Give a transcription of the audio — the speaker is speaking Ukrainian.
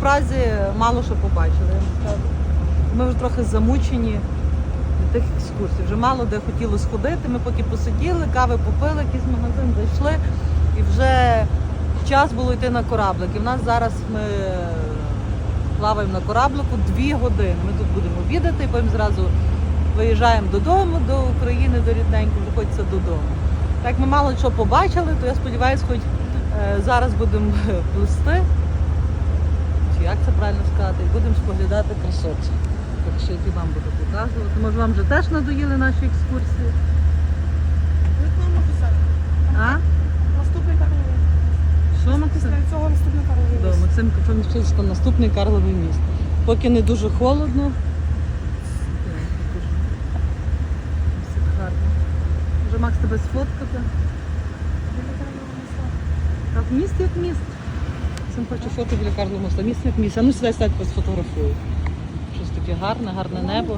Празі мало що побачили. Ми вже трохи замучені від тих екскурсій. Вже мало де хотіли сходити. Ми поки посиділи, кави попили, якийсь магазин зайшли і вже час було йти на кораблик. І в нас зараз ми плаваємо на кораблику дві години. Ми тут будемо обідати, і потім зразу виїжджаємо додому, до України, до рідненького, вже хочеться додому. Так ми мало що побачили, то я сподіваюся, хоч е, зараз будемо плисти. Чи як це правильно сказати, і будемо споглядати красоті. Так що які вам буду показувати. Може вам вже теж надоїли наші екскурсії? А? Наступний карловий. Що Максим? Після цього наступний карловий. Да, Максим Качон що наступний Карловий міст. Поки не дуже холодно. Так. Все гарно. Може Макс тебе сфоткати? Так, міст як міст. Максим хоче фото біля Карлового моста. Місце як місце. Ну сідай стать сфотографую. Щось таке гарне, гарне небо.